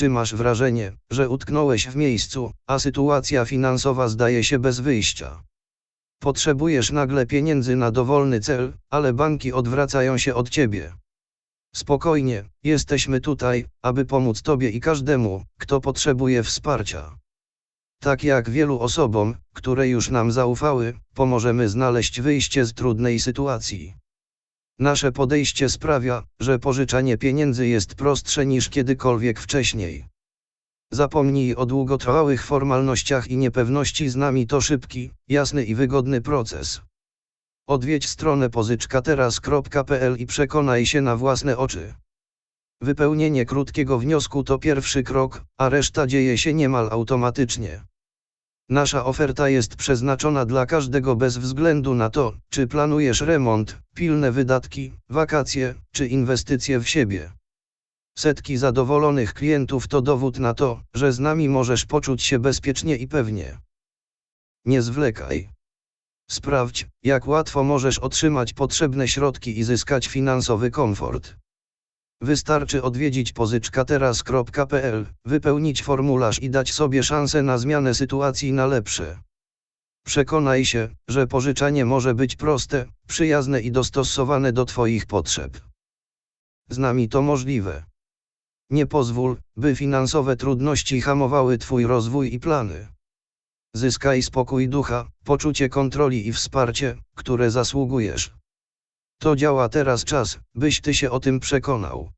Czy masz wrażenie, że utknąłeś w miejscu, a sytuacja finansowa zdaje się bez wyjścia? Potrzebujesz nagle pieniędzy na dowolny cel, ale banki odwracają się od ciebie. Spokojnie, jesteśmy tutaj, aby pomóc Tobie i każdemu, kto potrzebuje wsparcia. Tak jak wielu osobom, które już nam zaufały, pomożemy znaleźć wyjście z trudnej sytuacji. Nasze podejście sprawia, że pożyczanie pieniędzy jest prostsze niż kiedykolwiek wcześniej. Zapomnij o długotrwałych formalnościach i niepewności z nami to szybki, jasny i wygodny proces. Odwiedź stronę pożyczkateraz.pl i przekonaj się na własne oczy. Wypełnienie krótkiego wniosku to pierwszy krok, a reszta dzieje się niemal automatycznie. Nasza oferta jest przeznaczona dla każdego bez względu na to, czy planujesz remont, pilne wydatki, wakacje, czy inwestycje w siebie. Setki zadowolonych klientów to dowód na to, że z nami możesz poczuć się bezpiecznie i pewnie. Nie zwlekaj. Sprawdź, jak łatwo możesz otrzymać potrzebne środki i zyskać finansowy komfort. Wystarczy odwiedzić pożyczkateraz.pl, wypełnić formularz i dać sobie szansę na zmianę sytuacji na lepsze. Przekonaj się, że pożyczanie może być proste, przyjazne i dostosowane do Twoich potrzeb. Z nami to możliwe. Nie pozwól, by finansowe trudności hamowały Twój rozwój i plany. Zyskaj spokój ducha, poczucie kontroli i wsparcie, które zasługujesz. To działa teraz czas, byś Ty się o tym przekonał.